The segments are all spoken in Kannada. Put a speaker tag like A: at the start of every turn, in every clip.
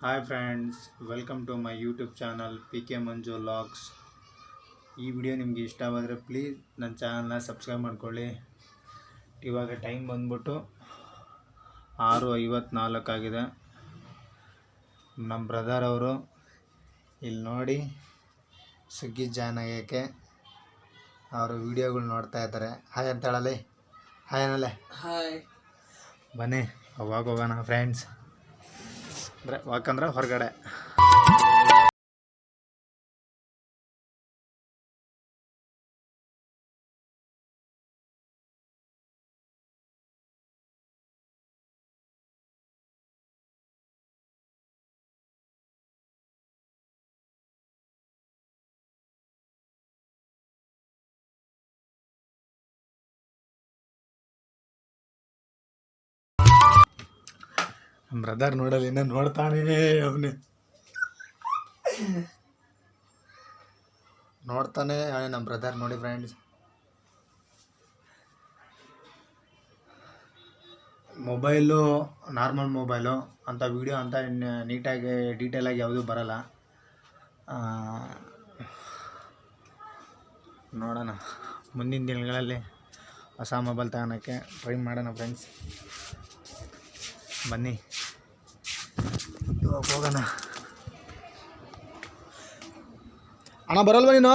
A: Hi friends welcome to my YouTube channel P K Manju logs ಈ ವಿಡಿಯೋ ನಿಮಗೆ ಇಷ್ಟವಾದರೆ ಪ್ಲೀಸ್ ನನ್ನ ಚಾನಲ್ನ ಸಬ್ಸ್ಕ್ರೈಬ್ ಮಾಡ್ಕೊಳ್ಳಿ. ಇವಾಗ ಟೈಮ್ ಬಂದ್ಬಿಟ್ಟು ಆರು ಐವತ್ನಾಲ್ಕಾಗಿದೆ ನಮ್ಮ ಬ್ರದರ್ ಅವರು ಇಲ್ಲಿ ನೋಡಿ ಸುಗ್ಗಿ ಜಾಯ್ನ್ ಆಗೋಕ್ಕೆ ಅವರು ವಿಡಿಯೋಗಳು ನೋಡ್ತಾ ಇದ್ದಾರೆ. ಹಾಯ್ ಅಂತ ಹೇಳಲಿ ಹಾಯ್ ಅನ್ನಲ್ಲೇ
B: ಹಾಯ್
A: ಬನ್ನಿ ಅವಾಗ ಹೋಗೋಣ ಫ್ರೆಂಡ್ಸ್ ಅಂದರೆ ವಾಕಂದ್ರೆ ಹೊರಗಡೆ. ನಮ್ಮ ಬ್ರದರ್ ನೋಡಲ್ಲ, ಇನ್ನೂ ನೋಡ್ತಾನೇ ಅವನೇ. ನೋಡ್ತಾನೆ ನಮ್ಮ ಬ್ರದರ್ ನೋಡಿ ಫ್ರೆಂಡ್ಸ್ ಮೊಬೈಲು ನಾರ್ಮಲ್ ಮೊಬೈಲು, ಅಂತ ವೀಡಿಯೋ ಅಂತ ನೀಟಾಗಿ ಡೀಟೇಲಾಗಿ ಯಾವುದೂ ಬರಲ್ಲ. ನೋಡೋಣ. ಮುಂದಿನ ದಿನಗಳಲ್ಲಿ ಹೊಸ ಮೊಬೈಲ್ ತಗೋಣಕ್ಕೆ ಟ್ರೈ ಮಾಡೋಣ ಫ್ರೆಂಡ್ಸ್ ಬನ್ನಿ. ಹೋಗೋಣ. ಅಣ್ಣ ಬರಲ್ವ ನೀನು?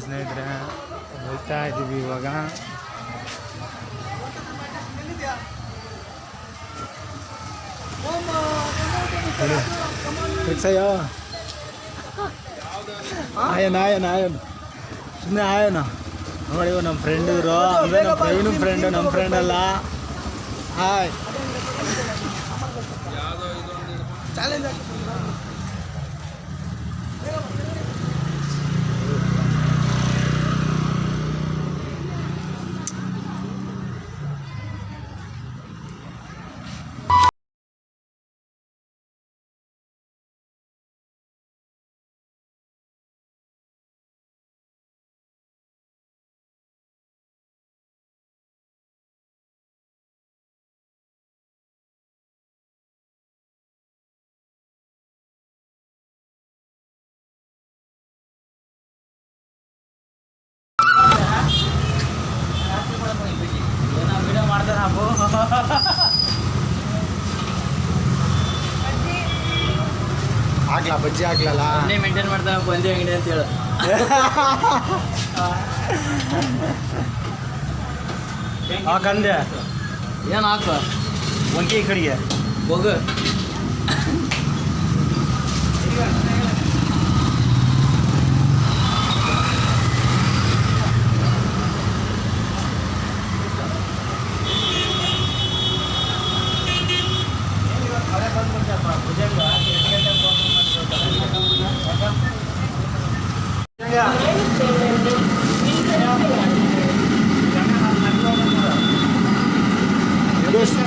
A: ನೋಡಿ ಸ್ನೇಹಿತರೆ ಹೋಗ್ತಾ ಇದ್ದೀವಿ ಇವಾಗ. ಫಿಕ್ಸಯ್ಯೋ ಆಯನ್ ಆಯನ್ ಆಯನ್. ಸುಮ್ಮನೆ ಆಯನ. ನೋಡಿ ಇವ ನಮ್ಮ ಫ್ರೆಂಡ್ ಇದ್ರು ಅಂದರೆ ನಮ್ಮ ಪ್ರವೀಣ್ ಫ್ರೆಂಡು ನಮ್ಮ ಫ್ರೆಂಡ್ ಅಲ್ಲ. ಹಾಯ್
B: ವಿಡಿಯೋ ಮಾಡ್ತಾರ ಹಾಕು
A: ಆಗ್ಲಾ ಬಜ್ಜಿ ಆಗ್ಲಲ್ಲ.
B: ನೀ ಮೇಂಟೈನ್ ಮಾಡ್ತಾನ ಬಂದಿ ಅಂಗಡಿ ಅಂತ ಹೇಳು.
A: ಹಾಕಂದೆ
B: ಏನು ಹಾಕು?
A: ಒಂಕಿ ಕಡಿಗೆ ಕಡೆಗೆ.
B: ಹೋಗು.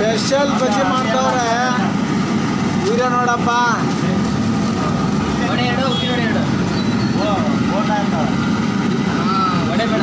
A: ಸ್ಪೆಷಲ್ ಬಜ್ಜಿ ಮಾಡ್ತವ್ರೆ ವೀಡಿಯೋ ನೋಡಪ್ಪ. ವಡೆ ಎರಡು ವಡೆ ಬೇಡ.